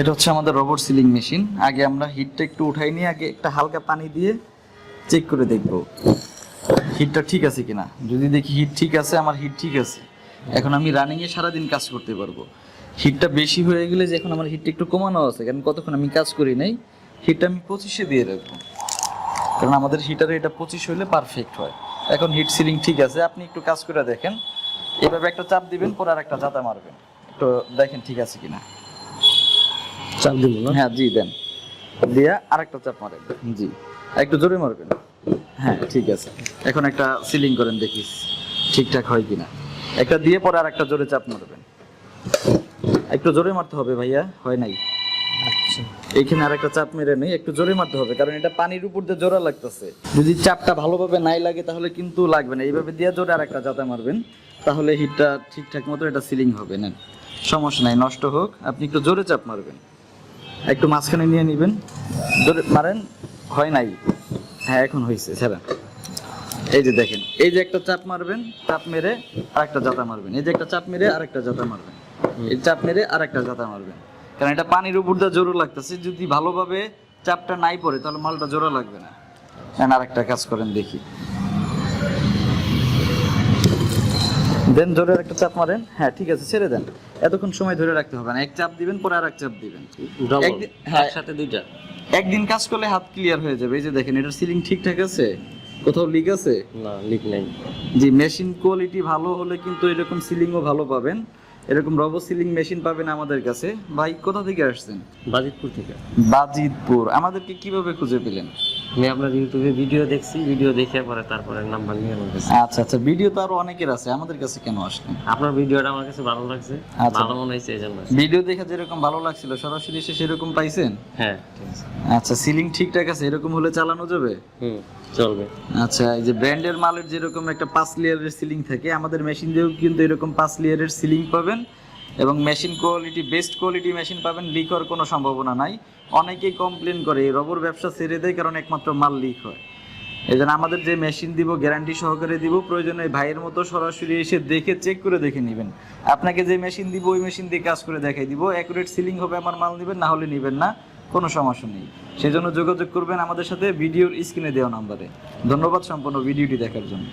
এটা হচ্ছে আমাদের রোবট সিলিং মেশিন আগে আমরা হিটটা একটু উঠাই নিয়ে আগে একটা হালকা পানি দিয়ে চেক করে দেখব হিটটা ঠিক আছে কিনা। যদি দেখি হিট ঠিক আছে, আমার হিট ঠিক আছে। এখন আমি রানিং এ সারাদিন কাজ করতে পারব। হিটটা বেশি হয়ে গেলে যে এখন আমার হিটটা একটু কমানো আছে, কারণ কতক্ষণ আমি কাজ করি নাই হিটটা আমি পঁচিশে দিয়ে রাখব। কারণ আমাদের হিটারে এটা পঁচিশ হলে পারফেক্ট হয়। এখন হিট সিলিং ঠিক আছে, আপনি একটু কাজ করে দেখেন। এভাবে একটা চাপ দিবেন, পরে আর একটা জাতা মারবেন। একটু দেখেন ঠিক আছে কিনা। চাপ দিব না? হ্যাঁ জি দেন। দিয়া আরেকটা চাপ মারেন। জি। একটু জোরে মারবেন? হ্যাঁ ঠিক আছে। এখন একটা সিলিং করেন ঠিকঠাক হয় কিনা। একটা দিয়ে পরে আর একটা জোরে চাপ মারবেন। একটু জোরে মারতে হবে ভাইয়া হয় নাই? আচ্ছা। এইখানে আরেকটা চাপ মেরে নেই একটু জোরে মারতে হবে কারণ এটা পানির উপর দিয়ে জোড়া লাগতেছে। যদি চাপটা ভালোভাবে নাই লাগে তাহলে কিন্তু লাগবে না। এইভাবে দিয়ে জোরে আরেকটা জাতা মারবেন তাহলে হিটটা ঠিকঠাক মতো এটা সিলিং হবে নেন। সমস্যা নাই নষ্ট হোক আপনি একটু জোরে চাপ মারবেন। একটু মাঝখানে নিয়ে নেবেন। জোরে মারেন, হয় নাই। হ্যাঁ এখন হয়েছে ছাড়া এই যে দেখেন, এই যে একটা চাপ মারবেন, চাপ মেরে আরেকটা জাতা মারবেন। এই যে একটা চাপ মেরে আরেকটা জাতা মারবেন। এই চাপ মেরে আরেকটা জাতা মারবেন। কারণ এটা পানির উপর দিয়ে জোরে লাগতেছে। যদি ভালোভাবে চাপটা নাই পড়ে, তাহলে মালটা জোরে লাগবে না। এখন আরেকটা কাজ করেন, দেখি। দেন জোরে একটা চাপ মারেন। হ্যাঁ ঠিক আছে, ছেড়ে দেন। এতক্ষণ সময় ধরে রাখতে হবে না। এক চাপ দিবেন পরে আর এক চাপ দিবেন। হ্যাঁ। একসাথে দুইটা। একদিন কাজ করলে হাত ক্লিয়ার হয়ে যাবে। এই যে দেখেন এটার সিলিং ঠিকঠাক আছে? কোথাও লিক আছে? না লিক নাই। জি মেশিন কোয়ালিটি ভালো হলে কিন্তু এরকম সিলিংও ভালো পাবেন। এরকম রবো সিলিং মেশিন পাবেন আমাদের কাছে। ভাই কোথা থেকে আসছেন? বাজিতপুর থেকে। বাজিতপুর। আমাদেরকে কীভাবে খুঁজে পেলেন? আমি আপনার ইউটিউবে ভিডিও দেখছি ভিডিও দেখে পরে তারপরে নাম্বার নিয়ে আমার কাছে। আচ্ছা আচ্ছা ভিডিও তো আরও অনেকের আছে। আমাদের কাছে কেন আসলেন? আপনার ভিডিওটা আমার কাছে ভালো লাগছে। আচ্ছা। ভালো মনে হয়েছে এই জন্য ভিডিও দেখে যেরকম ভালো লাগছিল সরাসরি এসে সেরকম পাইছেন? হ্যাঁ। ঠিক আছে আচ্ছা সিলিং ঠিকঠাক আছে? এরকম হলে চালানো যাবে? হুম চলবে। আচ্ছা এই যে ব্র্যান্ডের মালের যেরকম একটা পাঁচ লেয়ারের সিলিং থাকে আমাদের মেশিন দিয়েও কিন্তু এরকম পাঁচ লেয়ারের সিলিং পাবেন এবং machine quality best quality machine পাবেন লিক হওয়ার কোনো সম্ভাবনা নাই। অনেকেই কমপ্লেন করে, এই রবর ব্যবসা ছেড়ে দেয় কারণ একমাত্র মাল লিক হয়। এই জন্য আমাদের যে মেশিন দিব গ্যারান্টি সহকারে দিব, প্রয়োজনে ভাইয়ের মতো সরাসরি এসে দেখে চেক করে দেখে নেবেন। আপনাকে যে মেশিন দিব, ওই মেশিন দিয়ে কাজ করে দেখাই দিব। অ্যাকুরেট সিলিং হবে, আমার মাল নেবেন, না হলে নেবেন না, কোনো সমস্যা নেই। সেজন্য যোগাযোগ করবেন আমাদের সাথে, ভিডিওর স্ক্রিনে দেওয়া নাম্বারে। ধন্যবাদ সম্পূর্ণ ভিডিওটি দেখার জন্য।